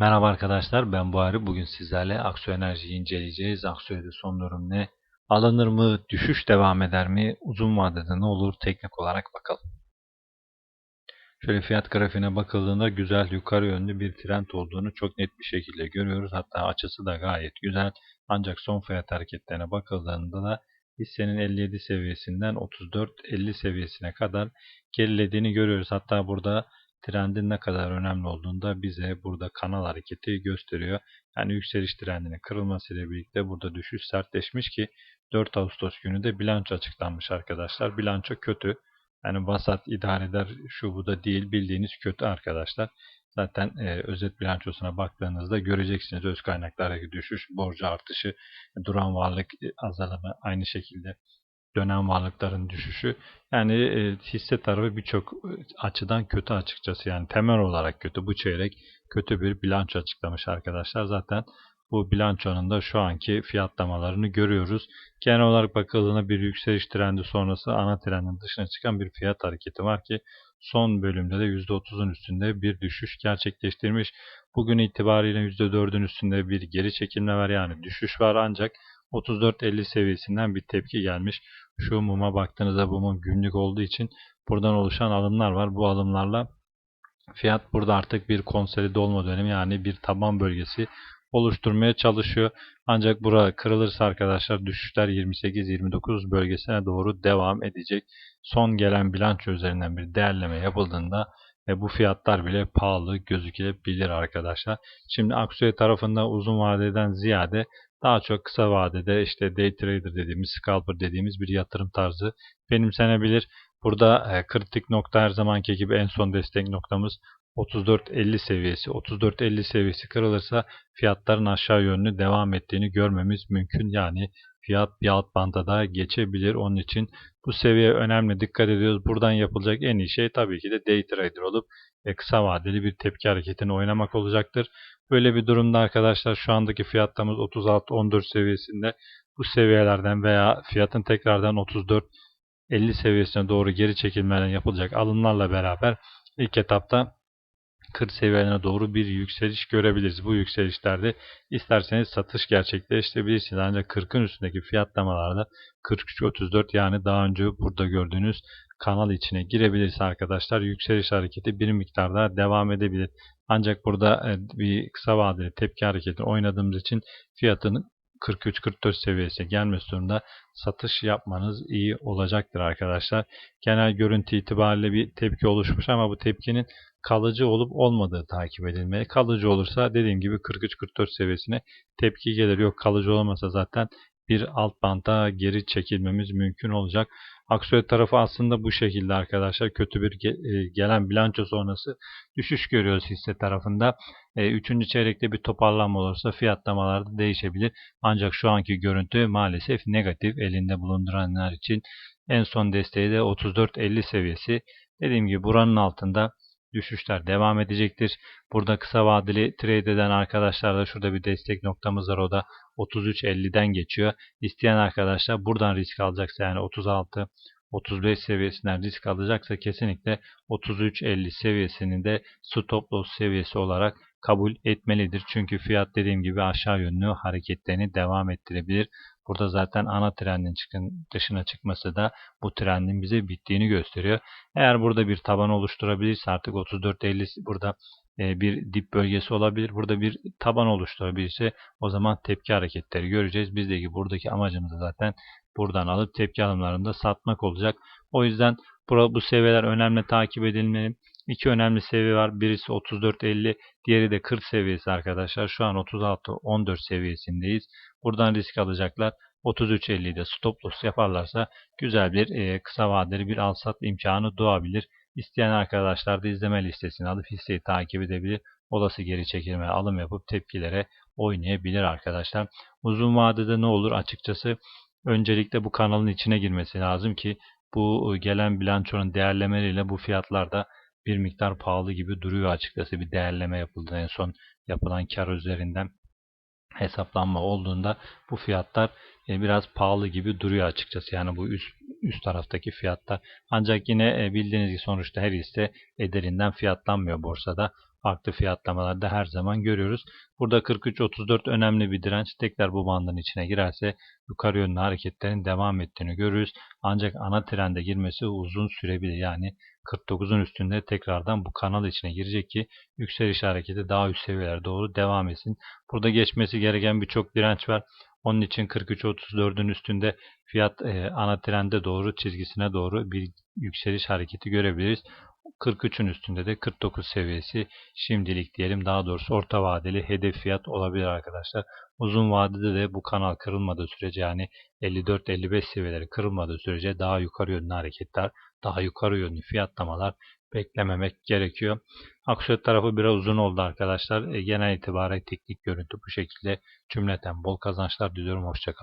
Merhaba arkadaşlar ben Buhari. Bugün sizlerle Aksu Enerji'yi inceleyeceğiz. Aksu'ya son durum ne? Alınır mı? Düşüş devam eder mi? Uzun vadede ne olur? Teknik olarak bakalım. Şöyle fiyat grafiğine bakıldığında güzel yukarı yönlü bir trend olduğunu çok net bir şekilde görüyoruz. Hatta açısı da gayet güzel. Ancak son fiyat hareketlerine bakıldığında da hissenin 57 seviyesinden 34-50 seviyesine kadar gerilediğini görüyoruz. Hatta burada trendin ne kadar önemli olduğunu da bize burada kanal hareketi gösteriyor. Yani yükseliş trendinin kırılmasıyla birlikte burada düşüş sertleşmiş ki 4 Ağustos günü de bilanço açıklanmış arkadaşlar. Bilanço kötü. Yani vasat idare eder şu bu da değil bildiğiniz kötü arkadaşlar. Zaten e, özet bilançosuna baktığınızda göreceksiniz öz kaynaklardaki düşüş, borcu artışı, duran varlık azalımı aynı şekilde dönem varlıkların düşüşü. Yani e, hisse tarafı birçok e, açıdan kötü açıkçası. Yani temel olarak kötü. Bu çeyrek kötü bir bilanço açıklamış arkadaşlar. Zaten bu bilançonun da şu anki fiyatlamalarını görüyoruz. Genel olarak bakıldığında bir yükseliş trendi sonrası ana trendin dışına çıkan bir fiyat hareketi var ki son bölümde de %30'un üstünde bir düşüş gerçekleştirmiş. Bugün itibariyle %4'ün üstünde bir geri çekilme var yani düşüş var ancak 34.50 seviyesinden bir tepki gelmiş. Şu muma baktığınızda bu mum günlük olduğu için buradan oluşan alımlar var. Bu alımlarla fiyat burada artık bir konsolide olma dönemi yani bir taban bölgesi oluşturmaya çalışıyor. Ancak bura kırılırsa arkadaşlar düşüşler 28-29 bölgesine doğru devam edecek. Son gelen bilanço üzerinden bir değerleme yapıldığında ve bu fiyatlar bile pahalı gözükebilir arkadaşlar. Şimdi Aksuya tarafında uzun vadeden ziyade daha çok kısa vadede işte day trader dediğimiz, scalper dediğimiz bir yatırım tarzı benimsenebilir. Burada e, kritik nokta her zamanki gibi en son destek noktamız 34.50 seviyesi. 34.50 seviyesi kırılırsa fiyatların aşağı yönlü devam ettiğini görmemiz mümkün. Yani fiyat bir alt banda da geçebilir. Onun için bu seviye önemli. Dikkat ediyoruz. Buradan yapılacak en iyi şey tabii ki de day trader olup e, kısa vadeli bir tepki hareketini oynamak olacaktır. Böyle bir durumda arkadaşlar şu andaki fiyatımız 36-14 seviyesinde bu seviyelerden veya fiyatın tekrardan 34 50 seviyesine doğru geri çekilmeden yapılacak alımlarla beraber ilk etapta 40 seviyelerine doğru bir yükseliş görebiliriz. Bu yükselişlerde isterseniz satış gerçekleştirebilirsiniz. Ancak 40'ın üstündeki fiyatlamalarda 43-34 yani daha önce burada gördüğünüz kanal içine girebiliriz arkadaşlar. Yükseliş hareketi bir miktarda devam edebilir. Ancak burada e, bir kısa vadeli tepki hareketi oynadığımız için fiyatın 43-44 seviyesine gelmesi durumda satış yapmanız iyi olacaktır arkadaşlar. Genel görüntü itibariyle bir tepki oluşmuş ama bu tepkinin kalıcı olup olmadığı takip edilmeli. Kalıcı olursa dediğim gibi 43-44 seviyesine tepki gelir. Yok kalıcı olmasa zaten bir alt banta geri çekilmemiz mümkün olacak. Aksoy tarafı aslında bu şekilde arkadaşlar. Kötü bir e, gelen bilanço sonrası düşüş görüyoruz hisse tarafında. E, üçüncü çeyrekte bir toparlanma olursa fiyatlamalar da değişebilir. Ancak şu anki görüntü maalesef negatif elinde bulunduranlar için en son desteği de 34.50 seviyesi. Dediğim gibi buranın altında düşüşler devam edecektir. Burada kısa vadeli trade eden arkadaşlar da şurada bir destek noktamız var. O da 33.50'den geçiyor. İsteyen arkadaşlar buradan risk alacaksa yani 36 35 seviyesinden risk alacaksa kesinlikle 33.50 seviyesini de stop loss seviyesi olarak kabul etmelidir. Çünkü fiyat dediğim gibi aşağı yönlü hareketlerini devam ettirebilir. Burada zaten ana trendin çıkın, dışına çıkması da bu trendin bize bittiğini gösteriyor. Eğer burada bir taban oluşturabilirse artık 34.50 burada e, bir dip bölgesi olabilir. Burada bir taban oluşturabilirse o zaman tepki hareketleri göreceğiz. Bizdeki buradaki amacımız zaten buradan alıp tepki alımlarında satmak olacak. O yüzden bu seviyeler önemli takip edilmeli. İki önemli seviye var. Birisi 34.50, diğeri de 40 seviyesi arkadaşlar. Şu an 36-14 seviyesindeyiz. Buradan risk alacaklar. 33.50'de stop loss yaparlarsa güzel bir e, kısa vadeli bir al sat imkanı doğabilir. İsteyen arkadaşlar da izleme listesini alıp hisseyi takip edebilir. Olası geri çekilme alım yapıp tepkilere oynayabilir arkadaşlar. Uzun vadede ne olur açıkçası öncelikle bu kanalın içine girmesi lazım ki bu gelen bilançonun değerlemeleriyle bu fiyatlarda bir miktar pahalı gibi duruyor açıkçası. Bir değerleme yapıldı en son yapılan kar üzerinden hesaplanma olduğunda bu fiyatlar e, biraz pahalı gibi duruyor açıkçası. Yani bu üst, üst taraftaki fiyatlar. Ancak yine e, bildiğiniz gibi sonuçta her hisse ederinden fiyatlanmıyor borsada. farklı fiyatlamalarda her zaman görüyoruz. Burada 43.34 önemli bir direnç. Tekrar bu bandın içine girerse yukarı yönlü hareketlerin devam ettiğini görürüz. Ancak ana trende girmesi uzun sürebilir. Yani 49'un üstünde tekrardan bu kanal içine girecek ki yükseliş hareketi daha üst seviyelere doğru devam etsin. Burada geçmesi gereken birçok direnç var. Onun için 43.34'ün üstünde fiyat e, ana trende doğru çizgisine doğru bir yükseliş hareketi görebiliriz. 43'ün üstünde de 49 seviyesi şimdilik diyelim daha doğrusu orta vadeli hedef fiyat olabilir arkadaşlar. Uzun vadede de bu kanal kırılmadığı sürece yani 54-55 seviyeleri kırılmadığı sürece daha yukarı yönlü hareketler, daha yukarı yönlü fiyatlamalar beklememek gerekiyor. Aksiyon tarafı biraz uzun oldu arkadaşlar. E, genel itibariyle teknik görüntü bu şekilde cümleten bol kazançlar diliyorum. Hoşçakalın.